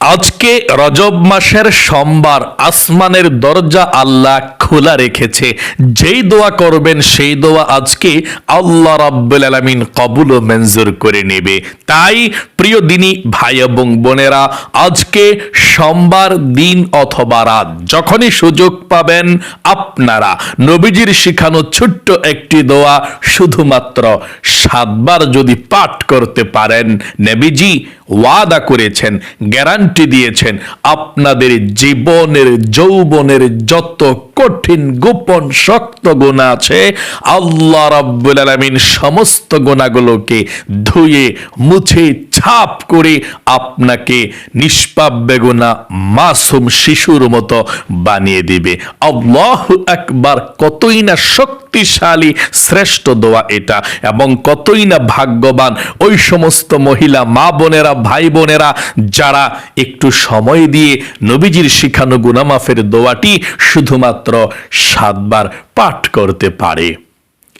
আজকে রজব মাসের সোমবার আসমানের দরজা আল্লাহ খোলা রেখেছে। যেই দোয়া করবেন, সেই দোয়া আজকে আল্লাহ রাব্বুল আলামিন কবুল ও মঞ্জুর করে নেবে। তাই প্রিয় দিনী, ভাই এবং বোনেরা, আজকে সোমবার দিন অথবা রাত, যখনই সুযোগ পাবেন আপনারা নবীজির শিখানো ছোট্ট একটি দোয়া শুধুমাত্র সাতবার যদি পাঠ করতে পারেন, নবীজি ওয়াদা করেছেন, গ্যারান্টি দিয়েছেন, আপনাদের জীবনের, যৌবনের যত কঠিন গোপন শক্ত গুণা আছে। আল্লাহ রাব্বুল আলামিন সমস্ত গোনাগুলোকে ধুয়ে, মুছে, ছাপ করে আপনাকে নিষ্পাপ বেগুনা মাসুম শিশুর মতো বানিয়ে দিবে। আল্লাহ একবার কতই না শক্তিশালী, শ্রেষ্ঠ দোয়া এটা। এবং কতই না ভাগ্যবান, ওই সমস্ত মহিলা, মা বোনেরা, ভাই বোনেরা, যারা একটু সময় দিয়ে নবীজির শিখানো গুনামাফের দোয়াটি শুধুমাত্র সাতবার পাঠ করতে পারে।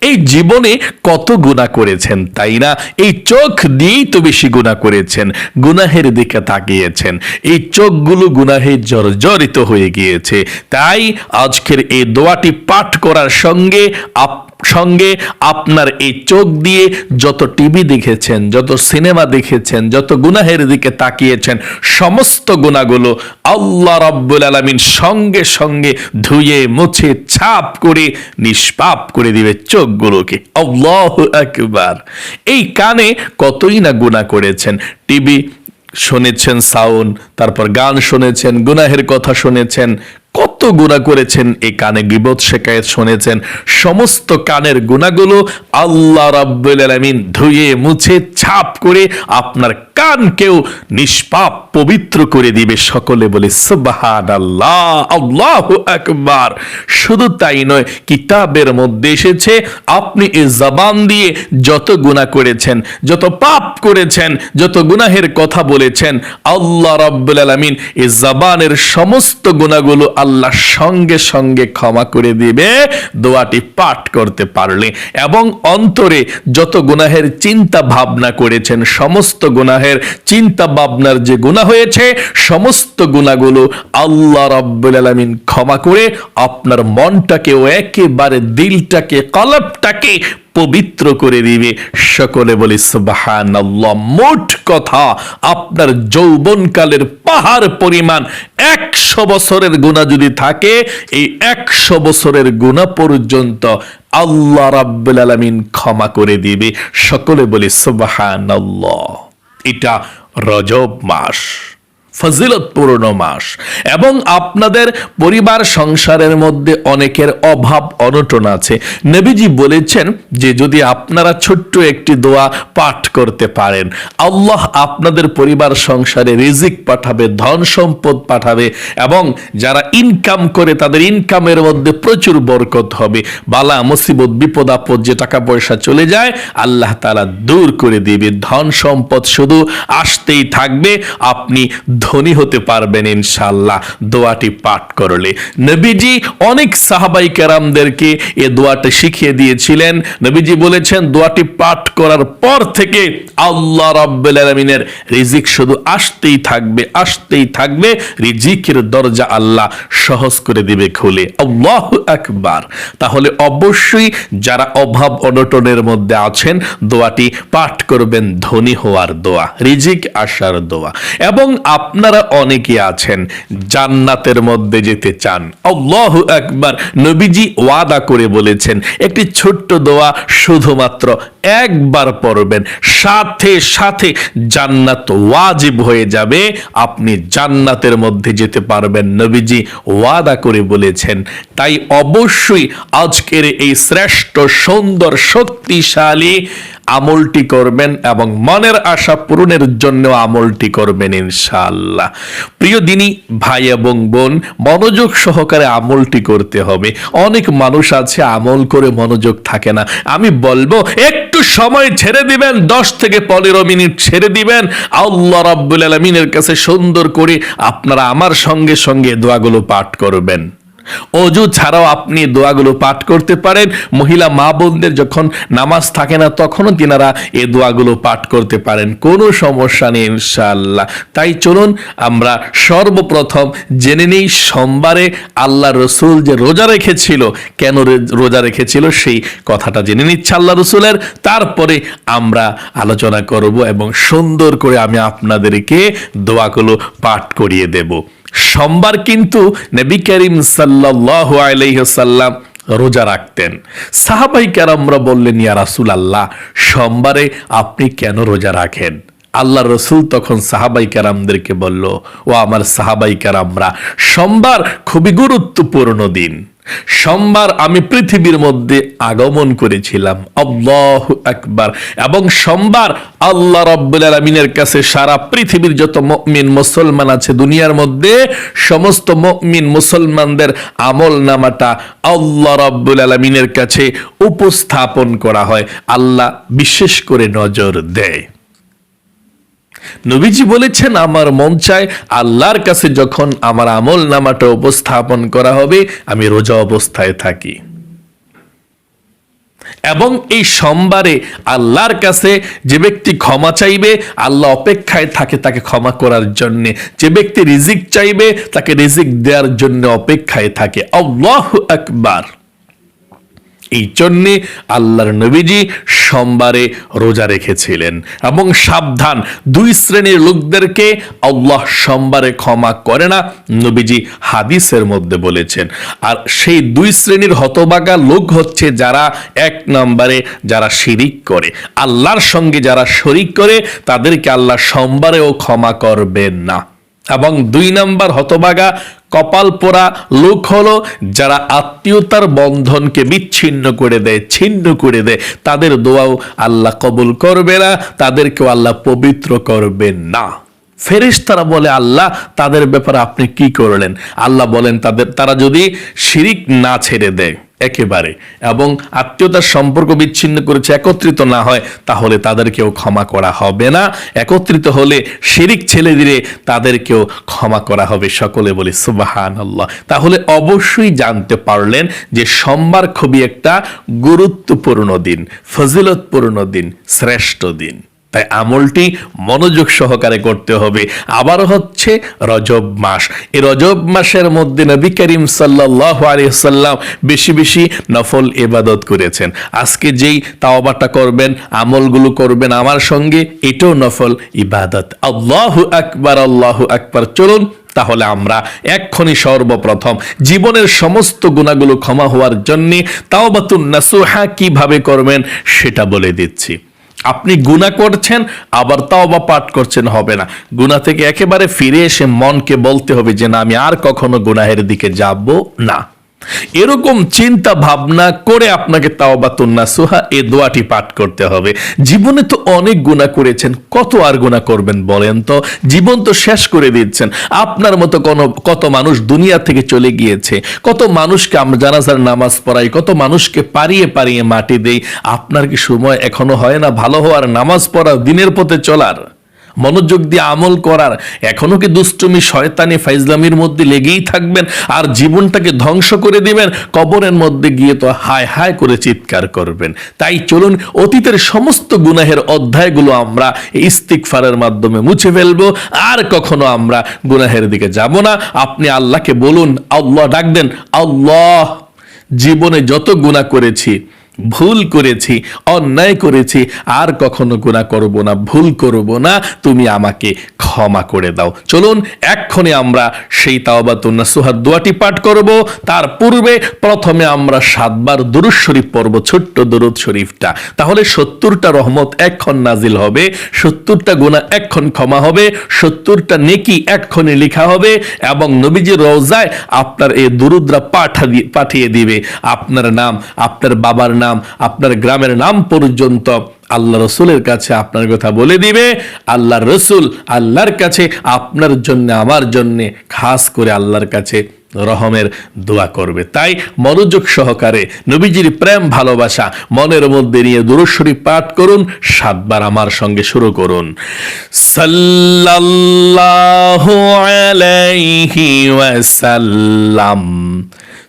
এই জীবনে কত গুণা করেছেন, তাই না? এই চোখ দিয়েই তো বেশি গুণা করেছেন, গুনাহের দিকে তাকিয়েছেন। এই চোখগুলো গুনাহে জর্জরিত হয়ে গিয়েছে। তাই আজকের এই দোয়াটি পাঠ করার সঙ্গে আপ সঙ্গে আপনার এই চোখ দিয়ে যত টিভি দেখেছেন, যত সিনেমা দেখেছেন, যত গুনাহের দিকে তাকিয়েছেন, সমস্ত গুণাগুলো আল্লাহ রাব্বুল আলামিন সঙ্গে সঙ্গে ধুয়ে, মুছে, ছাপ করে, নিষ্পাপ করে দিবে চোখগুলোকে। আল্লাহ একবার এই কানে কতই না গুণা করেছেন। টিভি শুনেছেন সাউন্ড তারপর গান শুনেছেন, গুনাহের কথা শুনেছেন কত গুণা করেছেন এই কানে গিবত শেখায়ত শুনেছেন। সমস্ত কানের গুণাগুলো আল্লাহ রাব্বুল আলামিন ধুয়ে, মুছে, ছাপ করে আপনার কানকেও নিষ্পাপ, পবিত্র করে দিবে। সকলে বলে আল্লাহ আল্লাহ আকবার। শুধু তাই নয়, কিতাবের মধ্যে এসেছে, আপনি এ জবান দিয়ে যত গুণা করেছেন, যত পাপ করেছেন, যত গুনাহের কথা বলেছেন, আল্লাহ রাব্বুল আলামিন এ জবানের সমস্ত গুণাগুলো আল্লাহ সঙ্গে সঙ্গে ক্ষমা করে দিবে, দোয়াটি পাঠ করতে পারলে। এবং অন্তরে যত গুনাহের চিন্তা ভাবনা করেছেন, সমস্ত গুনাহের চিন্তা ভাবনার যে গুনাহ হয়েছে, সমস্ত গুণাগুলো আল্লাহ রাব্বুল আলামিন ক্ষমা করে আপনার মনটাকে ও একেবারে, দিলটাকে, কলবটাকে পবিত্র করে দিবে। সকলে বলি সুবাহান মোট কথা, আপনার যৌবনকালের পাহাড় পরিমাণ একশো বছরের গুণা যদি থাকে, এই একশো বছরের গুণা পর্যন্ত আল্লাহ রাব্বুল আলামিন ক্ষমা করে দিবে। সকলে বলি সুবাহান এটা রজব মাস। ফজিলতপূর্ণ মাস। এবং আপনাদের পরিবার সংসারের মধ্যে অনেকের অভাব, অনটন আছে। নবীজি বলেছেন যে, যদি আপনারা ছোট্ট একটি দোয়া পাঠ করতে পারেন, আল্লাহ আপনাদের পরিবার সংসারে রিজিক পাঠাবে, ধন সম্পদ পাঠাবে এবং যারা ইনকাম করে, তাদের ইনকামের মধ্যে প্রচুর বরকত হবে। বালা, মুসিবত, বিপদ, আপদ যে টাকা পয়সা চলে যায়, আল্লাহ তালা দূর করে দিবে। ধন সম্পদ শুধু আসতেই থাকবে। আপনি ধনী হতে পারবেন ইনশাল্লাহ দোয়াটি পাঠ করলে। নবীজি অনেক সাহাবাই কেরামদেরকে এ দোয়াটি শিখিয়ে দিয়েছিলেন। নবীজি বলেছেন, দোয়াটি পাঠ করার পর থেকে আল্লাহ রাব্বুল আলামিনের রিজিক শুধু আসতেই থাকবে আসতেই থাকবে। রিজিকের দরজা আল্লাহ সহজ করে দিবে খুলে। আল্লাহ একবার তাহলে অবশ্যই যারা অভাব অনটনের মধ্যে আছেন, দোয়াটি পাঠ করবেন ধনী হওয়ার দোয়া, রিজিক আসার দোয়া। এবং আপনারা অনেকে আছেন জান্নাতের মধ্যে যেতে চান। আল্লাহ একবার নবীজি ওয়াদা করে বলেছেন, একটি ছোট্ট দোয়া শুধুমাত্র একবার পড়বেন, সাথে সাথে জান্নাত ওয়াজিব হয়ে যাবে, আপনি জান্নাতের মধ্যে যেতে পারবেন। নবীজি ওয়াদা করে বলেছেন, তাই অবশ্যই আজকের এই শ্রেষ্ঠ, সুন্দর, শক্তিশালী আমলটি করবেন এবং মনের আশা পূরণের জন্য আমলটি করবেন ইনশাআল্লাহ। প্রিয় দিনই ভাই এবং বোন, মনোযোগ সহকারে আমলটি করতে হবে। অনেক মানুষ আছে, আমল করে মনোযোগ থাকে না। আমি বলব, একটু সময় ছেড়ে দিবেন, দশ থেকে পনেরো মিনিট ছেড়ে দিবেন। আল্লাহ রাব্বুল আলমিনের কাছে সুন্দর করে আপনারা আমার সঙ্গে সঙ্গে দোয়াগুলো পাঠ করবেন। অজু ছাড়াও আপনি দোয়াগুলো পাঠ করতে পারেন। মহিলা মা বোনদের যখন নামাজ থাকে না, তখনও তিনারা এ দোয়াগুলো পাঠ করতে পারেন। কোনো সমস্যা নেই, ইনশাআল্লাহ। তাই চলুন, আমরা সর্বপ্রথম জেনে নেই সোমবারে আল্লাহ রসুল যে রোজা রেখেছিল। কেন রোজা রেখেছিল? সেই কথাটা জেনে নিচ্ছে আল্লাহ রসুলের। তারপরে আমরা আলোচনা করব এবং সুন্দর করে আমি আপনাদেরকে দোয়াগুলো পাঠ করিয়ে দেব। সোমবার কিন্তু নবী করিম সাল্লাল্লাহু আলাইহি সাল্লাম রোজা রাখতেন। সাহাবাই কেরামরা বললেন, ইয়া রাসূল আল্লাহ সোমবারে আপনি কেন রোজা রাখেন? আল্লাহ রসুল তখন সাহাবাই কেরামদেরকে বলল, ও আমার সাহাবাই কেরামরা, সোমবার খুবই গুরুত্বপূর্ণ দিন। সোমবার আমি পৃথিবীর মধ্যে আগমন করেছিলাম। আল্লাহ আকবার। এবং সোমবার আল্লাহ আলমিনের কাছে সারা পৃথিবীর যত মমিন মুসলমান আছে দুনিয়ার মধ্যে, সমস্ত মমিন মুসলমানদের আমল নামাটা আল্লাহ রব্বুল আলমিনের কাছে উপস্থাপন করা হয়। আল্লাহ বিশেষ করে নজর দেয়। নবীজি বলেছেন, আমার মন চায় আল্লাহর কাছে যখন আমার আমল নামাটা উপস্থাপন করা হবে, আমি রোজা অবস্থায় থাকি। এবং এই সোমবারে আল্লাহর কাছে যে ব্যক্তি ক্ষমা চাইবে, আল্লাহ অপেক্ষায় থাকে তাকে ক্ষমা করার জন্য। যে ব্যক্তি রিজিক চাইবে, তাকে রিজিক দেওয়ার জন্য অপেক্ষায় থাকে। আল্লাহ আকবার। এই জন্যে আল্লাহর নবীজি সোমবারে রোজা রেখেছিলেন এবং সাবধান দুই শ্রেণির লোকদেরকে আল্লাহ সোমবারে ক্ষমা করে না নবীজি হাদিসের মধ্যে বলেছেন। আর সেই দুই শ্রেণির হতবাগা লোক হচ্ছে যারা এক নম্বরে যারা শিরিক করে, আল্লাহর সঙ্গে যারা শরিক করে তাদেরকে আল্লাহ সোমবারেও ক্ষমা করবেন না। এবং দুই নম্বর হতবাগা কপাল পোড়া লোক হলো যারা আত্মীয়তার বন্ধনকে বিচ্ছিন্ন করে দেয়, ছিন্ন করে দেয়। তাদের দোয়াও আল্লাহ কবুল করবে না, তাদেরকেও আল্লাহ পবিত্র করবেন না। ফেরেশতারা বলে, আল্লাহ, তাদের ব্যাপারে আপনি কি করলেন? আল্লাহ বলেন, তাদের, তারা যদি শিরিক না ছেড়ে দেয় একেবারে এবং আত্মীয়তার সম্পর্ক বিচ্ছিন্ন করেছে, একত্রিত না হয়, তাহলে তাদেরকেও ক্ষমা করা হবে না। একত্রিত হলে শিরিক ছেলে দিলে তাদেরকেও ক্ষমা করা হবে। সকলে বলি সুবাহান আল্লাহ তাহলে অবশ্যই জানতে পারলেন যে সোমবার খুবই একটা গুরুত্বপূর্ণ দিন, ফজিলতপূর্ণ দিন, শ্রেষ্ঠ দিন। তাই আমলটি মনোযোগ সহকারে করতে হবে। আবার হচ্ছে রজব মাস। এই রজব মাসের মধ্যে নবী করিম সাল্লাহ আলিয়াল্লাম বেশি বেশি নফল ইবাদত করেছেন। আজকে যেই তাওবাটা করবেন, আমলগুলো করবেন, আমার সঙ্গে এটাও নফল ইবাদত। আল্লাহ আকবার আল্লাহ আকবার। চলুন তাহলে আমরা এক্ষুনি সর্বপ্রথম জীবনের সমস্ত গুণাগুলো ক্ষমা হওয়ার জন্যে তাওবাতুন নাসুহা কীভাবে করবেন সেটা বলে দিচ্ছি। আপনি গুণা করছেন, আবার তাও বা পাঠ করছেন, হবে না। গুণা থেকে একেবারে ফিরে এসে মনকে বলতে হবে যে, না, আমি আর কখনো গুনাহের দিকে যাব না। এরকম চিন্তা ভাবনা করে আপনাকে তাওবা তুন্না সুহা এই দোয়াটি পাঠ করতে হবে। জীবনে তো অনেক গুণা করেছেন, কত আর গুণা করবেন বলেন তো? জীবন তো শেষ করে দিচ্ছেন। আপনার মতো কোন, কত মানুষ দুনিয়া থেকে চলে গিয়েছে, কত মানুষকে আমরা জানাজার নামাজ পড়াই, কত মানুষকে পারিয়ে পারিয়ে মাটি দেই, আপনার কি সময় এখনও হয় না ভালো হওয়ার নামাজ পড়া দিনের পথে চলার? মনোযোগ দিয়ে আমল করার। এখনও কি দুষ্টুমি শয়তানি ফাইজলামির মধ্যে লেগেই থাকবেন? আর জীবনটাকে ধ্বংস করে দিবেন? কবরের মধ্যে গিয়ে তো হায় হায় করে চিৎকার করবেন। তাই চলুন অতীতের সমস্ত গুনাহের অধ্যায়গুলো আমরা ইস্তিকফারের মাধ্যমে মুছে ফেলব। আর কখনো আমরা গুনাহের দিকে যাব না। আপনি আল্লাহকে বলুন, আল্লাহ ডাক দেন, আল্লাহ, জীবনে যত গুণা করেছি ভুল করেছি, অন্যায় করেছি, আর কখনো গুণা করব না, ভুল করব না, তুমি আমাকে ক্ষমা করে দাও। চলুন, এক্ষণে আমরা সেই তাওবাতুন্না সুহার দোয়াটি পাঠ করব। তার পূর্বে প্রথমে আমরা সাতবার দুরুদ শরীফ পড়ব, ছোট্ট দুরুদ শরীফটা। তাহলে সত্তরটা রহমত এক্ষণ নাজিল হবে, সত্তরটা গুণা এক্ষণ ক্ষমা হবে, সত্তরটা নেকি এক্ষণে লেখা হবে, এবং নবীজি রোজায় আপনার এই দুরুদ্রা পাঠা পাঠিয়ে দিবে। আপনার নাম, আপনার বাবার নাম আপনার গ্রামের নাম পর্যন্ত আল্লাহ রসুলের কাছে আপনার কথা বলে দিবে। আল্লাহ রসুল আল্লাহর কাছে, আপনার জন্য, আমার জন্য খাস করে আল্লাহর কাছে রহমের দোয়া করবে। তাই মনোযোগ সহকারে নবীজির প্রেম, ভালোবাসা মনের মধ্যে নিয়ে দুরুশরী পাঠ করুন, সাতবার আমার সঙ্গে শুরু করুন। সাল্লাল্লাহু আলাইহি ওয়াসাল্লাম।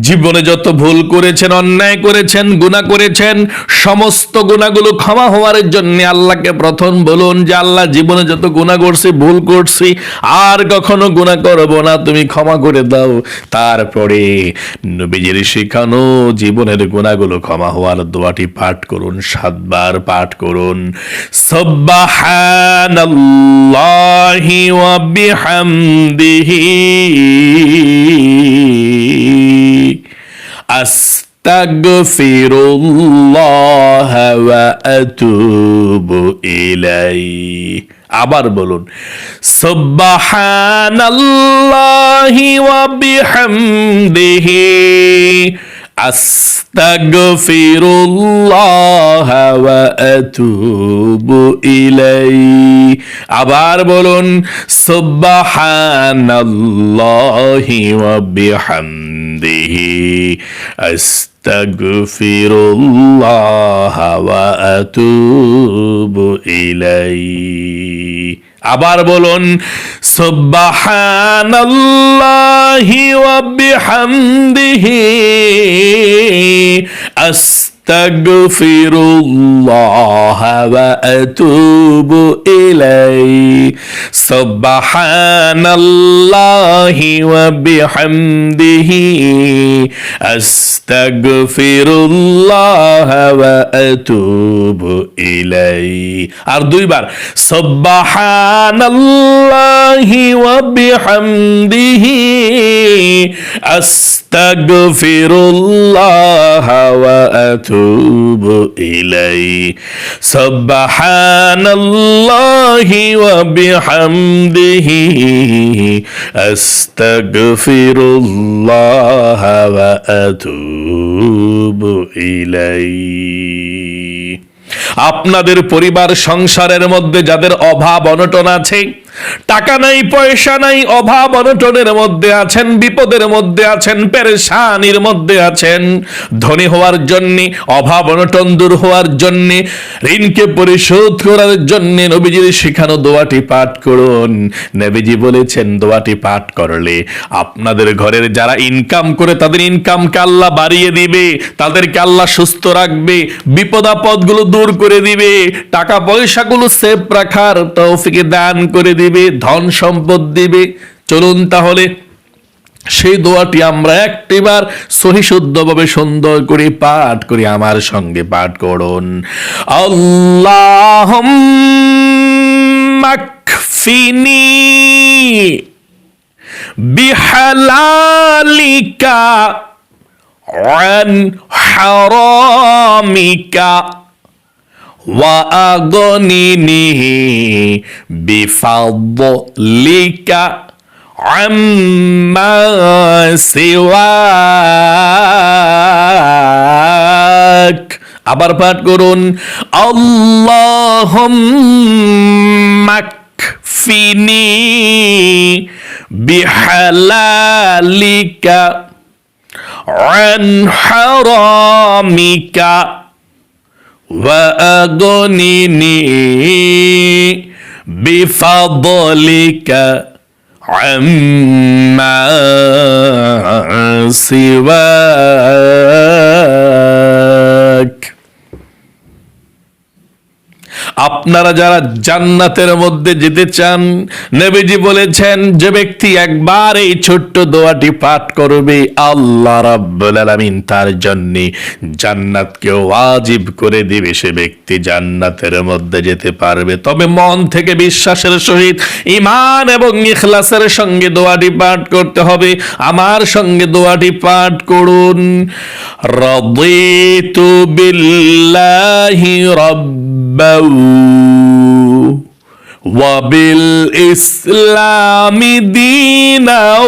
জীবনে যত ভুল করেছেন, অন্যায় করেছেন, গুনাহ করেছেন, সমস্ত গুণাগুলো ক্ষমা হওয়ার জন্য আল্লাহকে প্রথম বলুন যে, আল্লাহ জীবনে যত গুনাহ করছি, ভুল করছি, আর কখনো গুনাহ করব না, তুমি ক্ষমা করে দাও। তারপরে নবীজির শেখানো জীবনের গুণাগুলো ক্ষমা হওয়ার দোয়াটি পাঠ করুন, সাতবার পাঠ করুন। সুবহানাল্লাহি ওয়া বিহামদিহি। আস্তাগফিরুল্লাহ الله وأتوب إليه আবার বলুন সুবহানাল্লাহি ওয়া বিহামদিহি। আস্তাগফিরুল্লাহ ওয়া আতুবু ইলাইহি। আবার বলুন সুবহানাল্লাহি ওয়া বিহামদিহি। আস্তাগফিরুল্লাহ ওয়া আতুবু ইলাইহি। আবার বলুন ওয়া বিহামদিহি আস্তাগফিরুল্লাহ ওয়া আতুবু ইলাইহি সুবহানাল্লাহি ওয়া বিহামদিহি আস্তাগফিরুল্লাহ ওয়া আতুবু ইলাইহি আর দুইবার সুবহানাল্লাহি ওয়া বিহামদিহি আস্তাগফিরুল্লাহ ওয়া আতুবু ইলাইহি সুবহানাল্লাহি ওয়া বিহামদিহি আস্তাগফিরুল্লাহ ওয়া আতুবু ইলাইহি আপনাদের পরিবার, সংসারের মধ্যে যাদের অভাব, অনটন আছে টাকা নাই, পয়সা নাই, অভাব অনটনের মধ্যে আছেন, বিপদের মধ্যে আছেন, পেরেশানির মধ্যে আছেন। ধনী হওয়ার জন্য, অভাব অনটন দূর হওয়ার জন্য, ঋণকে পরিশোধ করার জন্য নবীজির শেখানো দোয়াটি পাঠ করুন। নবীজি বলেছেন, দোয়াটি পাঠ করলে আপনাদের ঘরের যারা ইনকাম করে, তাদের ইনকামকে আল্লাহ বাড়িয়ে দিবে, তাদেরকে আল্লাহ সুস্থ রাখবে বিপদ আপদগুলো দূর করে দিবে টাকা পয়সাগুলো সেফ রাখার তৌফিকে দান করে দিবে। ধন সম্পদ দিবে চলুন তাহলে সেই দোয়াটি আমরা একটিবার সহিশুদ্ধভাবে সুন্দর করে পাঠ করি আমার সঙ্গে পাঠ করুন আল্লাহ মাকফিনি বিহালালিকা عن حرامك وأغنني بفضلك عما سواك আবার পাঠ করুন আল্লাহুম্মাকফিনি বিহালালিকা عن حرامك وأغنني بفضلك عما سواك. আপনারা যারা জান্নাতের মধ্যে যেতে চান, নবীজি বলেছেন, যে ব্যক্তি একবার এই ছোট্ট দোয়াটি পাঠ করবে, আল্লাহ রাব্বুল আলামিন তার জন্য জান্নাতকে ওয়াজিব করে দিবে। সে ব্যক্তি জান্নাতের মধ্যে যেতে পারবে। তবে মন থেকে বিশ্বাসের সহিত ইমান এবং ইখলাসের সঙ্গে দোয়াটি পাঠ করতে হবে। আমার সঙ্গে দোয়াটি পাঠ করুন। রদিতু বিল্লাহি রাব্বাউ। وبالإسلام دينا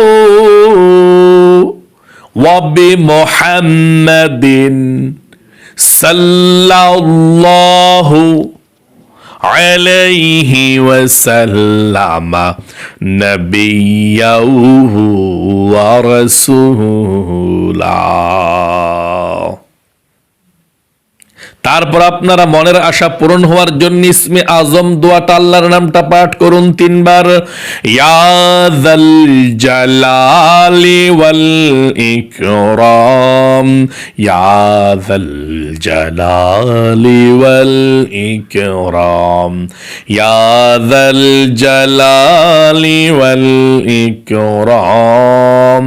وبمحمد صلى الله عليه وسلم نبيا ورسولا তারপর আপনারা মনের আশা পূরণ হওয়ার জন্য ইসমে আজম দোয়াটা আল্লাহর নামটা পাঠ করুন তিনবার। ইয়াদাল জালালি ওয়াল ইকরাম। ইয়াদাল জালালি ওয়াল ইকরাম। ইয়াদাল জালালি ওয়াল ইকরাম।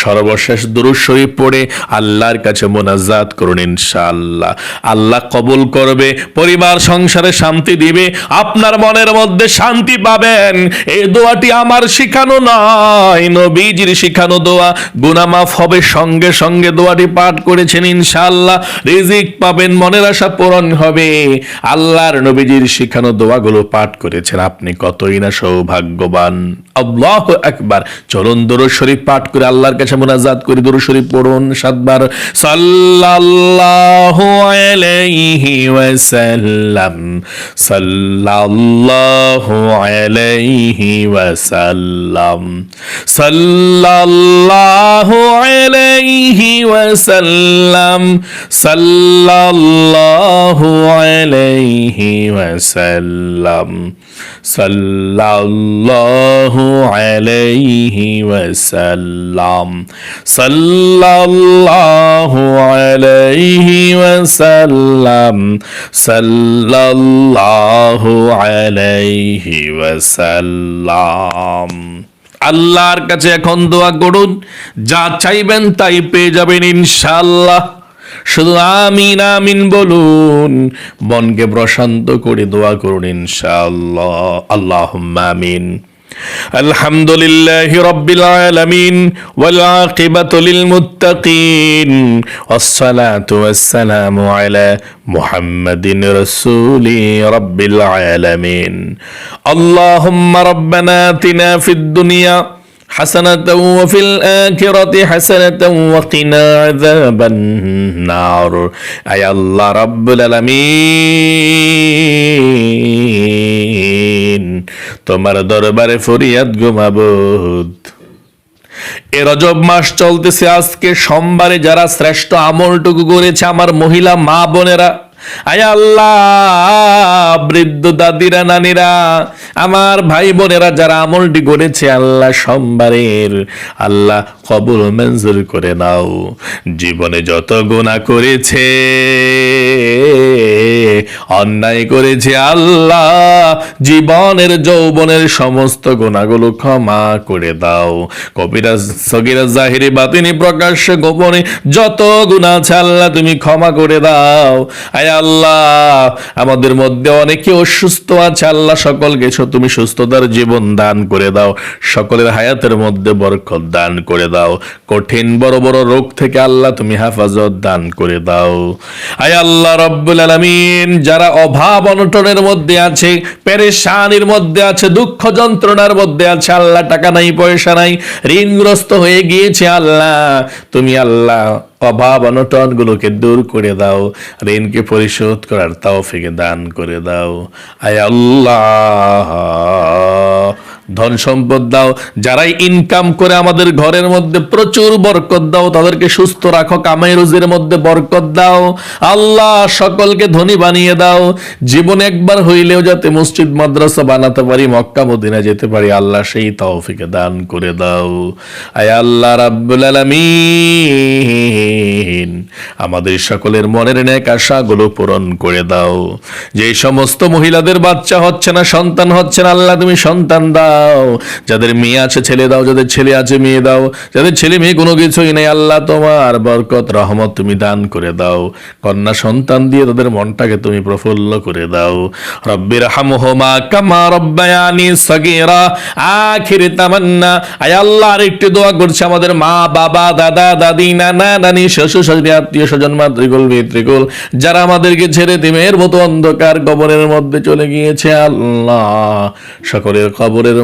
সর্বশেষ দুরূদ শরীফ পড়ে আল্লাহর কাছে মোনাজাত করুন ইনশাআল্লাহ। আল্লাহ কবুল করবে, পরিবার, সংসারে শান্তি দিবে, আপনার মনের মধ্যে শান্তি পাবেন। এই দোয়াটি আমার শিখানো নয় নবীজির শিখানো দোয়া। গুনাহ মাফ হবে সঙ্গে সঙ্গে দোয়াটি পাঠ করেছেন ইনশাআল্লাহ, রিজিক পাবেন, মনের আশা পূরণ হবে। আল্লাহর নবীজির শিখানো দোয়াগুলো পাঠ করেছেন, আপনি কতই না সৌভাগ্যবান। আল্লাহ একবার চলুন শরীফ পাঠ করে আল্লাহর কাছে মোনাজাত করি। শরীফ পড়ুন সাতবার। সাল্লাল্লাহু আলাইহি ওয়াসাল্লাম। সাল্লাল্লাহু আলাইহি ওয়াসাল্লাম। সাল্লাল্লাহু আলাইহি ওয়াসাল্লাম। সাল্লাল্লাহু আলাইহি ওয়াসাল্লাম। সাল্লাল্লাহু আলাইহি ওয়াসাল্লাম। সাল্লাল্লাহু আলাইহি ওয়াসাল্লাম। সাল্লাল্লাহু আলাইহি ওয়াসাল্লাম। আল্লাহর কাছে এখন দোয়া করুন, যা চাইবেন তাই পেয়ে যাবেন ইনশাআল্লাহ। শুধু আমিন আমিন বলুন, মনকে প্রশান্ত করে দোয়া করুন ইনশাআল্লাহ। আল্লাহ আমিন। الحمد لله رب العالمين والعاقبة للمتقين والصلاة والسلام على محمد رسول رب العالمين اللهم ربنا آتنا في الدنيا حسنة وفي الآخرة حسنة وقنا عذاب النار أي الله رب العالمين তোমার দরবারে ফরিয়াদ গুমাবুদ এ রজব মাস চলতেছে আজকে সোমবারে যারা শ্রেষ্ঠ আমলটুকু করেছে আমার মহিলা মা বোনেরা আয় আল্লাহ, বৃদ্ধ দাদিরা, নানিরা, আমার ভাই বোনেরা যারা আমলটি করেছে, আল্লাহ সোমবারের, আল্লাহ কবুল মঞ্জুর করে নাও। জীবনে যত গুণা করেছে অন্যায় করেছে আল্লাহ। জীবনের, যৌবনের সমস্ত গুণাগুলো ক্ষমা করে দাও। কবিরা, সগিরা জাহিরি বাতিনি প্রকাশ্য গোপনে যত গুণা আছে আল্লাহ তুমি ক্ষমা করে দাও। আয় আল্লাহ, আমাদের মধ্যে অনেকে অসুস্থ আছে, আল্লাহ সকল কিছু তুমি সুস্থতার জীবন দান করে দাও। সকলের হায়াতের মধ্যে বরকত দান করে দাও। কঠিন, বড় বড় রোগ থেকে আল্লাহ তুমি হেফাজত দান করে দাও। আয় আল্লাহ রব্বুল আলামিন, যারা অভাব অনটনের মধ্যে আছে, পেরেশানির মধ্যে আছে, দুঃখ যন্ত্রণার মধ্যে আছে, আল্লাহ টাকা নাই, পয়সা নাই, ঋণগ্রস্ত হয়ে গিয়েছে আল্লাহ। তুমি আল্লাহ অভাব অনটন গুলোকে দূর করে দাও, ঋণকে পরিশোধ করার তাও ফেকে দান করে দাও। আয় আল্লাহ। ধন সম্পদ দাও, যারাই ইনকাম করে আমাদের ঘরের মধ্যে প্রচুর বরকত দাও, তাদেরকে সুস্থ রাখো, কামাই রুজির মধ্যে বরকত দাও। আল্লাহ সকলকে ধনী বানিয়ে দাও। জীবন একবার হইলেও যাতে মসজিদ, মাদ্রাসা বানাতে পারি, মক্কা মদিনা যেতে পারি, আল্লাহ সেই তৌফিকে দান করে দাও। আয় আল্লাহ রাব্বুল আলামিন, আমাদের সকলের মনের ন্যাক আশাগুলো পূরণ করে দাও। যে সমস্ত মহিলাদের বাচ্চা হচ্ছে না, সন্তান হচ্ছে না, আল্লাহ তুমি সন্তান দাও। যাদের মেয়ে আছে, ছেলে দাও, যাদের ছেলে আছে, মেয়ে দাও। যাদের ছেলে মেয়ে কোনো কিছুই নেই, আল্লাহ তোমার বরকত, রহমত তুমি দান করে দাও। কন্যা সন্তান দিয়ে তাদের মনটাকে তুমি প্রফুল্ল করে দাও। রব্বির হামহমা কামা রব্বায়ানি সগীরা। আখিরে তামান্না। আয় আল্লাহ, আরেকটি দোয়া করছে আমাদের মা, বাবা, দাদা, দাদি, নানা, নানি, শ্বশুর শাশুড়ি, আত্মীয় স্বজন, মাতৃকুল, পিতৃকুল, যারা আমাদেরকে ছেড়ে দিমের মতো অন্ধকার কবরের মধ্যে চলে গিয়েছে আল্লাহ। সকলের কবরের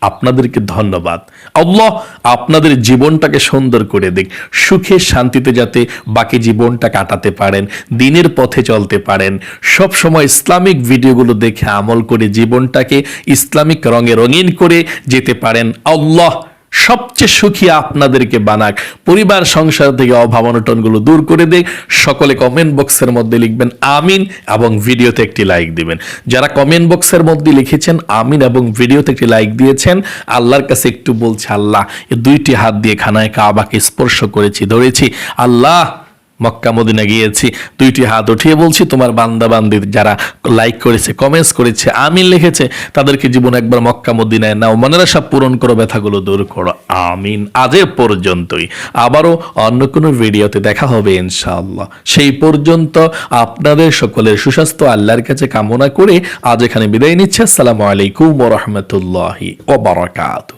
আপনাদেরকে ধন্যবাদ। আল্লাহ আপনাদের জীবনটাকে সুন্দর করে দিক। সুখে শান্তিতে যাতে বাকি জীবনটা কাটাতে পারেন, দিনের পথে চলতে পারেন। সব সময় ইসলামিক ভিডিওগুলো দেখে আমল করে জীবনটাকে ইসলামিক রঙে রঙিন করে যেতে পারেন। আল্লাহ সবচেয়ে সুখী আপনাদেরকে বানাক। পরিবার, সংসার থেকে অভাব অনটনগুলো দূর করে দেয় সকলে কমেন্ট বক্সের মধ্যে লিখবেন আমিন এবং ভিডিওতে একটি লাইক দিবেন। যারা কমেন্ট বক্সের মধ্যে লিখেছেন আমিন এবং ভিডিওতে একটি লাইক দিয়েছেন, আল্লাহর কাছে একটু বলছে, আল্লাহ দুইটি হাত দিয়ে খানায় কাবাকে স্পর্শ করেছি, ধরেছি। আল্লাহ মক্কা মদিনা গিয়েছি, দুইটি হাত উঠিয়ে বলছি, তোমার বান্দা বান্দির যারা লাইক করেছে কমেন্টস করেছে, আমিন লিখেছে, তাদেরকে জীবন একবার মক্কা মদিনায় নাও। মনের সব পূরণ করো, ব্যথাগুলো দূর করো। আমিন। আজে পর্যন্তই। আবারও অন্য কোনো ভিডিওতে দেখা হবে ইনশাআল্লাহ। সেই পর্যন্ত আপনাদের সকলের সুস্বাস্থ্য, আল্লাহর কাছে কামনা করে আজ এখানে বিদায় নিচ্ছে। আসসালামু আলাইকুম ওরহমতুল্লাহি ওবরাকাতু